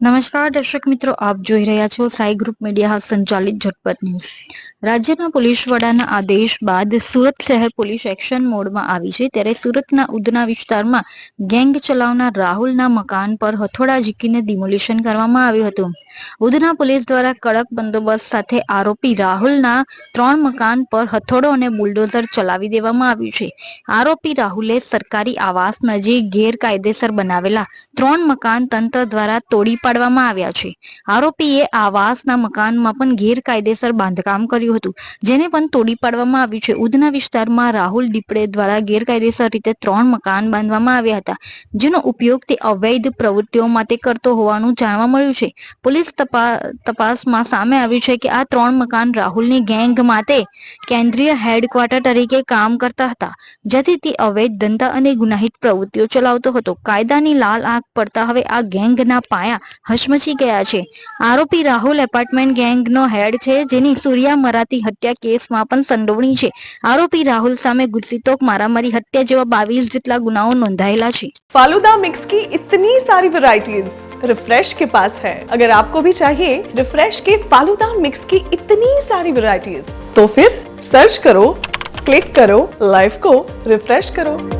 નમસ્કાર, દર્શક મિત્રો, આપ જોઈ રહ્યા છો સાઈ ગ્રુપ મીડિયા સંચાલિત ઝટપટ ન્યૂઝ. રાજ્યના પોલીસ વડાના આદેશ બાદ સુરત શહેર પોલીસ એક્શન મોડમાં આવી છે. ત્યારે સુરતના ઉધના વિસ્તારમાં ગેંગ ચલાવનાર રાહુલના મકાન પર હથોડા ઝીકીને ડિમોલિશન કરવામાં આવ્યું હતું. ઉધના પોલીસ દ્વારા કડક બંદોબસ્ત સાથે આરોપી રાહુલના ત્રણ મકાન પર હથોડો અને બુલડોઝર ચલાવી દેવામાં આવ્યું છે. આરોપી રાહુલે સરકારી આવાસ નજીક ગેરકાયદેસર બનાવેલા ત્રણ મકાન તંત્ર દ્વારા તોડી પાડવામાં આવ્યા છે. આરોપીએ આવાસના મકાનમાં પણ ગેરકાયદેસર બાંધકામ કર્યું હતું, જેને પણ તોડી પાડવામાં આવ્યું છે. ઉધના વિસ્તારમાં રાહુલ દીપડે દ્વારા ગેરકાયદેસર રીતે ત્રણ મકાન બાંધવામાં આવ્યા હતા, જેનો ઉપયોગ તે અવૈધ પ્રવૃત્તિઓ માટે કરતો હોવાનું જાણવા મળ્યું છે. પોલીસ તપાસમાં સામે આવ્યું છે કે આ ત્રણ મકાન રાહુલની ગેંગ માટે કેન્દ્રીય હેડક્વાર્ટર તરીકે કામ કરતા હતા જેથી તે અવૈધ, ધંધા અને ગુનાહિત પ્રવૃત્તિઓ ચલાવતો હતો. કાયદાની લાલ આંખ પડતા હવે આ ગેંગના પાયા હચમચી ગયા છે આરોપી રાહુલ એપાર્ટમેન્ટ ગેંગનો હેડ છે જેની સૂર્યા મરાઠી હત્યા કેસમાં પણ સંડોવણી છે આરોપી રાહુલ સામે ગુસ્સીતોક મારામારી હત્યા જેવા બાવીસ જેટલા ગુનાઓ નોંધાયેલા છે फालूदा मिक्स की इतनी सारी वैरायटीज रिफ्रेश के पास है अगर आपको भी चाहिए रिफ्रेश के फालूदा मिक्स की इतनी सारी वैरायटीज तो फिर सर्च करो क्लिक करो लाइफ को रिफ्रेश करो